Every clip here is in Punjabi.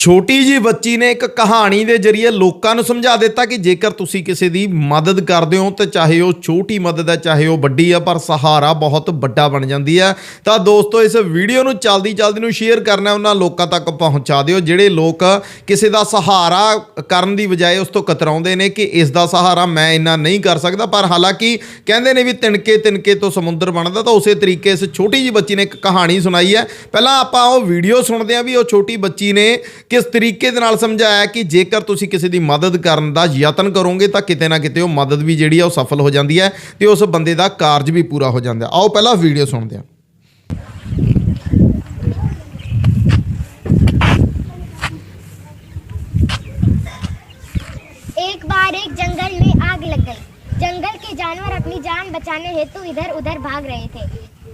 ਛੋਟੀ ਜੀ ਬੱਚੀ ਨੇ ਇੱਕ ਕਹਾਣੀ ਦੇ ਜ਼ਰੀਏ ਲੋਕਾਂ ਨੂੰ ਸਮਝਾ ਦਿੱਤਾ ਕਿ ਜੇਕਰ ਤੁਸੀਂ ਕਿਸੇ ਦੀ ਮਦਦ ਕਰਦੇ ਹੋ ਤੇ ਚਾਹੇ ਉਹ ਛੋਟੀ ਮਦਦ ਹੈ, ਚਾਹੇ ਉਹ ਵੱਡੀ ਹੈ, ਪਰ ਸਹਾਰਾ ਬਹੁਤ ਵੱਡਾ ਬਣ ਜਾਂਦੀ ਹੈ। ਤਾਂ ਦੋਸਤੋ, ਇਸ ਵੀਡੀਓ ਨੂੰ ਚਲਦੀ ਚਲਦੀ ਨੂੰ ਸ਼ੇਅਰ ਕਰਨਾ, ਉਹਨਾਂ ਲੋਕਾਂ ਤੱਕ ਪਹੁੰਚਾ ਦਿਓ, ਜਿਹੜੇ ਲੋਕ ਕਿਸੇ ਦਾ ਸਹਾਰਾ ਕਰਨ ਦੀ ਬਜਾਏ ਉਸ ਤੋਂ ਕਤਰਾਉਂਦੇ ਨੇ ਕਿ ਇਸ ਦਾ ਸਹਾਰਾ ਮੈਂ ਇੰਨਾ ਨਹੀਂ ਕਰ ਸਕਦਾ, ਪਰ ਹਾਲਾਂਕਿ ਕਹਿੰਦੇ ਨੇ ਵੀ ਤਿਣਕੇ ਤਿਣਕੇ ਤੋਂ ਸਮੁੰਦਰ ਬਣਦਾ, ਤਾਂ ਉਸੇ ਤਰੀਕੇ ਇਸ ਛੋਟੀ ਜੀ ਬੱਚੀ ਨੇ ਇੱਕ ਕਹਾਣੀ ਸੁਣਾਈ ਹੈ। ਪਹਿਲਾਂ ਆਪਾਂ ਉਹ ਵੀਡੀਓ ਸੁਣਦੇ ਹਾਂ ਵੀ ਉਹ ਛੋਟੀ ਬੱਚੀ ਨੇ ਕਿਸ ਤਰੀਕੇ ਦੇ ਨਾਲ ਸਮਝਾਇਆ ਕਿ ਜੇਕਰ ਤੁਸੀਂ ਕਿਸੇ ਦੀ ਮਦਦ ਕਰਨ ਦਾ ਯਤਨ ਕਰੋਗੇ ਤਾਂ ਕਿਤੇ ਨਾ ਕਿਤੇ ਉਹ ਮਦਦ ਵੀ ਜਿਹੜੀ ਆ ਉਹ ਸਫਲ ਹੋ ਜਾਂਦੀ ਹੈ ਤੇ ਉਸ ਬੰਦੇ ਦਾ ਕਾਰਜ ਵੀ ਪੂਰਾ ਹੋ ਜਾਂਦਾ ਆਓ ਪਹਿਲਾਂ ਵੀਡੀਓ ਸੁਣਦੇ ਹਾਂ एक बार एक जंगल में आग लग गई जंगल के जानवर अपनी जान बचाने हेतु इधर उधर भाग रहे थे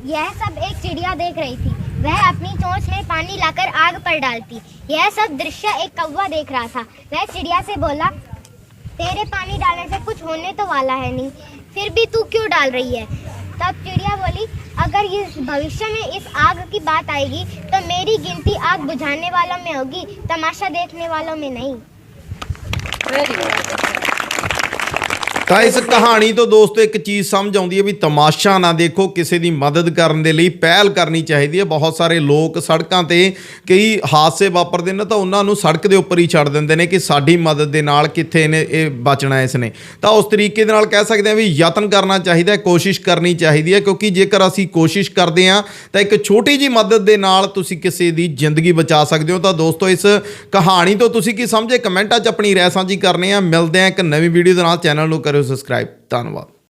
यह सब एक चिड़िया देख रही थी वह अपनी चोंच में पानी लाकर आग पर डालती। यह सब दृश्य एक कौवा देख रहा था। वह चिड़िया से बोला, तेरे पानी डालने से कुछ होने तो वाला है नहीं। फिर भी तू क्यों डाल रही है? तब चिड़िया बोली, अगर इस भविष्य में इस आग की बात आएगी तो मेरी गिनती आग बुझाने वालों में होगी, तमाशा देखने वालों में नहीं। ਤਾਂ ਇਸ ਕਹਾਣੀ ਤੋਂ ਦੋਸਤੋ, ਇੱਕ ਚੀਜ਼ ਸਮਝ ਆਉਂਦੀ ਹੈ ਵੀ ਤਮਾਸ਼ਾ ਨਾ ਦੇਖੋ, ਕਿਸੇ ਦੀ ਮਦਦ ਕਰਨ ਦੇ ਲਈ ਪਹਿਲ ਕਰਨੀ ਚਾਹੀਦੀ ਹੈ। ਬਹੁਤ ਸਾਰੇ ਲੋਕ ਸੜਕਾਂ ਤੇ ਕਈ ਹਾਦਸੇ ਵਾਪਰਦੇ ਨੇ, ਤਾਂ ਉਹਨਾਂ ਨੂੰ ਸੜਕ ਦੇ ਉੱਪਰ ਹੀ ਛੱਡ ਦਿੰਦੇ ਨੇ ਕਿ ਸਾਡੀ ਮਦਦ ਦੇ ਨਾਲ ਕਿੱਥੇ ਨੇ ਇਹ ਬਚਣਾ ਇਸ ਨੇ। ਤਾਂ ਉਸ ਤਰੀਕੇ ਦੇ ਨਾਲ ਕਹਿ ਸਕਦੇ ਹਾਂ ਵੀ ਯਤਨ ਕਰਨਾ ਚਾਹੀਦਾ ਹੈ, ਕੋਸ਼ਿਸ਼ ਕਰਨੀ ਚਾਹੀਦੀ ਹੈ, ਕਿਉਂਕਿ ਜੇਕਰ ਅਸੀਂ ਕੋਸ਼ਿਸ਼ ਕਰਦੇ ਹਾਂ, ਤਾਂ ਇੱਕ ਛੋਟੀ ਜੀ ਮਦਦ ਦੇ ਨਾਲ ਤੁਸੀਂ ਕਿਸੇ ਦੀ ਜ਼ਿੰਦਗੀ ਬਚਾ ਸਕਦੇ ਹੋ। ਤਾਂ ਦੋਸਤੋ, ਇਸ ਕਹਾਣੀ ਤੋਂ ਤੁਸੀਂ ਕੀ ਸਮਝੇ? ਕਮੈਂਟਾਂ 'ਚ ਆਪਣੀ ਰਾਏ ਸਾਂਝੀ ਕਰਨੀ ਆ ਮਿਲਦੇ ਹਾਂ ਇੱਕ ਨਵੀਂ ਵੀਡੀਓ ਦੇ ਨਾਲ। ਚੈਨਲ ਨੂੰ ਕਰਿਓ ਸਬਸਕ੍ਰਾਈਬ ਧੰਨਵਾਦ